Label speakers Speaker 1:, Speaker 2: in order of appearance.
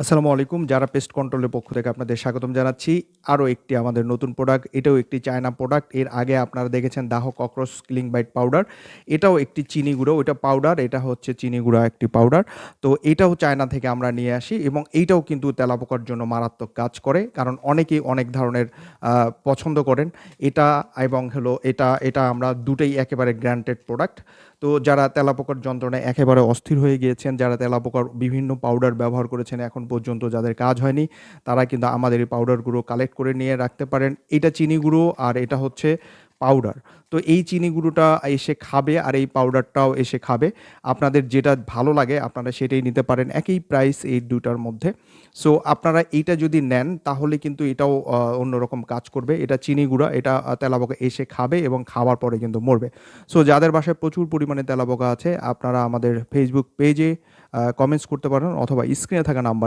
Speaker 1: আসসালামু আলাইকুম, যারা পেস্ট কন্ট্রোলের পক্ষ থেকে আপনাদের স্বাগতম জানাচ্ছি। আরও একটি আমাদের নতুন প্রোডাক্ট এটাও একটি চায়না প্রোডাক্টের আগে আপনারা দেখেছেন দাহ ককরোচ কিলিং বাইট পাউডার এটাও একটি চিনি গুঁড়ো, ওইটা পাউডার এটা হচ্ছে চিনি গুঁড়া একটি পাউডার তো এটাও চায়না থেকে আমরা নিয়ে আসি এবং এইটাও কিন্তু তেলাপোকার জন্য মারাত্মক কাজ করে, কারণ অনেকেই অনেক ধরনের পছন্দ করেন। এটা এবং হলো, এটা এটা আমরা দুটোই একেবারে গ্র্যান্টেড প্রোডাক্ট তো যারা তেলাপোকার যন্ত্রণায় একেবারে অস্থির হয়ে গিয়েছেন, যারা তেলাপোকার বিভিন্ন পাউডার ব্যবহার করেছেন, এখন পর্যন্ত যাদের কাজ হয়নি, তারা কিন্তু আমাদের এই পাউডারগুলো কালেক্ট করে নিয়ে রাখতে পারেন। এটা চিনি গুঁড়ো আর এটা হচ্ছে পাউডার তো এই চিনি গুঁড়োটা এসে খাবে আর এই পাউডারটাও এসে খাবে। আপনাদের যেটা ভালো লাগে আপনারা সেটাই নিতে পারেন। একই প্রাইস এই দুটার মধ্যে। সো আপনারা এইটা যদি নেন তাহলে কিন্তু এটাও অন্যরকম কাজ করবে। এটা চিনি গুঁড়া এটা আহ, তেলাপোকা এসে খাবে এবং খাওয়ার পরে কিন্তু মরবে। সো যাদের বাসায় প্রচুর পরিমাণে তেলাপোকা আছে আপনারা আমাদের ফেসবুক পেজে কমেন্টস করতে পারেন অথবা স্ক্রিনে থাকা নাম্বারে